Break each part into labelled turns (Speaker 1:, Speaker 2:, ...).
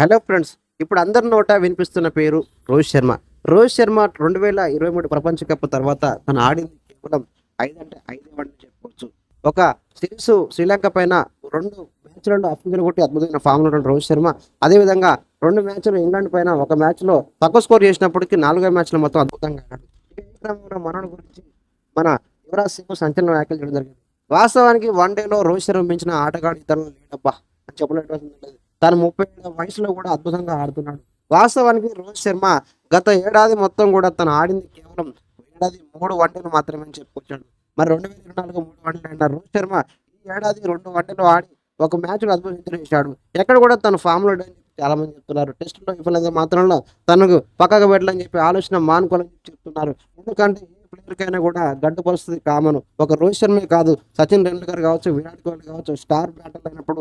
Speaker 1: Hello friends ఇప్పుడు అందరి నోట వినిపిస్తున్న పేరు రోహిత్ శర్మ. రోహిత్ శర్మ రెండు వేల ఇరవై మూడు ప్రపంచ కప్ తర్వాత తను ఆడింది కేవలం ఐదు అంటే ఐదు వన్ చెప్పుకోవచ్చు. ఒక సిరీస్ శ్రీలంక పైన రెండు మ్యాచ్లలో అఫ్రికన్ కొట్టి అద్భుతమైన ఫామ్ ఉన్న రోహిత్ శర్మ. అదేవిధంగా రెండు మ్యాచ్లు ఇంగ్లాండ్ పైన ఒక మ్యాచ్లో తక్కువ స్కోర్ చేసినప్పటికీ నాలుగో మ్యాచ్లో మొత్తం అద్భుతంగా ఆడాడు. ఈ క్రమంలో గురించి మన యువరాజ్ సింగ్ సంచలన వ్యాఖ్యలు చేయడం జరిగింది. వాస్తవానికి వన్ డేలో రోహిత్ శర్మ మించిన ఆటగాడు ఇతరులు లేడబ్బా అని చెప్పలేటువంటి తను ముప్పై ఏళ్ళ వయసులో కూడా అద్భుతంగా ఆడుతున్నాడు. వాస్తవానికి రోహిత్ శర్మ గత ఏడాది మొత్తం కూడా తను ఆడింది కేవలం ఏడాది మూడు వన్డేలు మాత్రమే అని చెప్పుకొచ్చాడు. మరి రెండు వేల ఇరవై నాలుగు మూడు వన్డేలు అయిన రోహిత్ శర్మ ఈ ఏడాది రెండు వన్డేలు ఆడి ఒక మ్యాచ్లో అద్భుతం చేశాడు. ఎక్కడ కూడా తన ఫామ్లో చాలా మంది చెప్తున్నారు. టెస్టులో విఫలత మాత్రంలో తనకు పక్కకు పెట్టాలని చెప్పి ఆలోచన మానుకోవాలని చెప్తున్నారు. ఎందుకంటే ఎవరికైనా కూడా గడ్డు పరిస్థితి కామన్. ఒక రోహిత్ శర్మే కాదు సచిన్ టెండూల్కర్ కావచ్చు విరాట్ కోహ్లీ కావచ్చు స్టార్ బ్యాటర్ అయినప్పుడు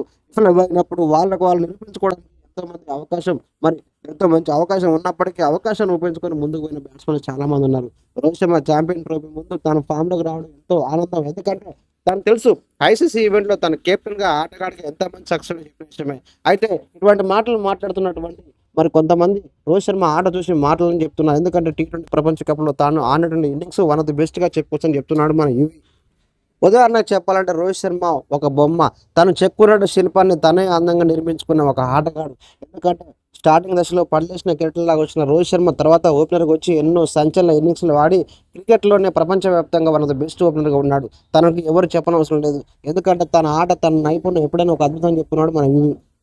Speaker 1: అయినప్పుడు వాళ్ళకు వాళ్ళు నిరూపించుకోవడానికి ఎంతో మంది అవకాశం మరి ఎంతో మంచి అవకాశం ఉన్నప్పటికీ అవకాశాన్ని ఉపయోగించుకొని ముందుకు పోయిన బ్యాట్స్మెన్ చాలా మంది ఉన్నారు. రోహిత్ శర్మ ఛాంపియన్ ట్రోఫీ ముందు తన ఫామ్లోకి రావడం ఎంతో ఆనందం. ఎందుకంటే తను తెలుసు ఐసీసీ ఈవెంట్లో తన కెప్టెన్గా ఆటగాడికి ఎంత మంది సక్సెస్ చెప్పిన విషయమే. అయితే ఇటువంటి మాటలు మాట్లాడుతున్నటువంటి మరి కొంతమంది రోహిత్ శర్మ ఆట చూసి మాటలని చెప్తున్నారు. ఎందుకంటే టీ ట్వంటీ ప్రపంచ కప్లో తాను ఆడినటువంటి ఇన్నింగ్స్ వన్ ఆఫ్ ది బెస్ట్గా చెప్పుకోవచ్చు అని చెప్తున్నాడు మన యువి. ఉదాహరణకు చెప్పాలంటే రోహిత్ శర్మ ఒక బొమ్మ. తను చెక్కున్నట్టు శిల్పాన్ని తనే అందంగా నిర్మించుకున్న ఒక ఆటగాడు. ఎందుకంటే స్టార్టింగ్ దశలో పడలేసిన కెప్టెన్ లాగా వచ్చిన రోహిత్ శర్మ తర్వాత ఓపెనర్గా వచ్చి ఎన్నో సంచలన ఇన్నింగ్స్లు ఆడి క్రికెట్లోనే ప్రపంచవ్యాప్తంగా వన్ ఆఫ్ ద బెస్ట్ ఓపెనర్గా ఉన్నాడు. తనకు ఎవరు చెప్పనవసరం లేదు. ఎందుకంటే తన ఆట తన నైపుణ్యం ఎప్పుడైనా ఒక అద్భుతం చెప్పుకున్నాడు మన యువి.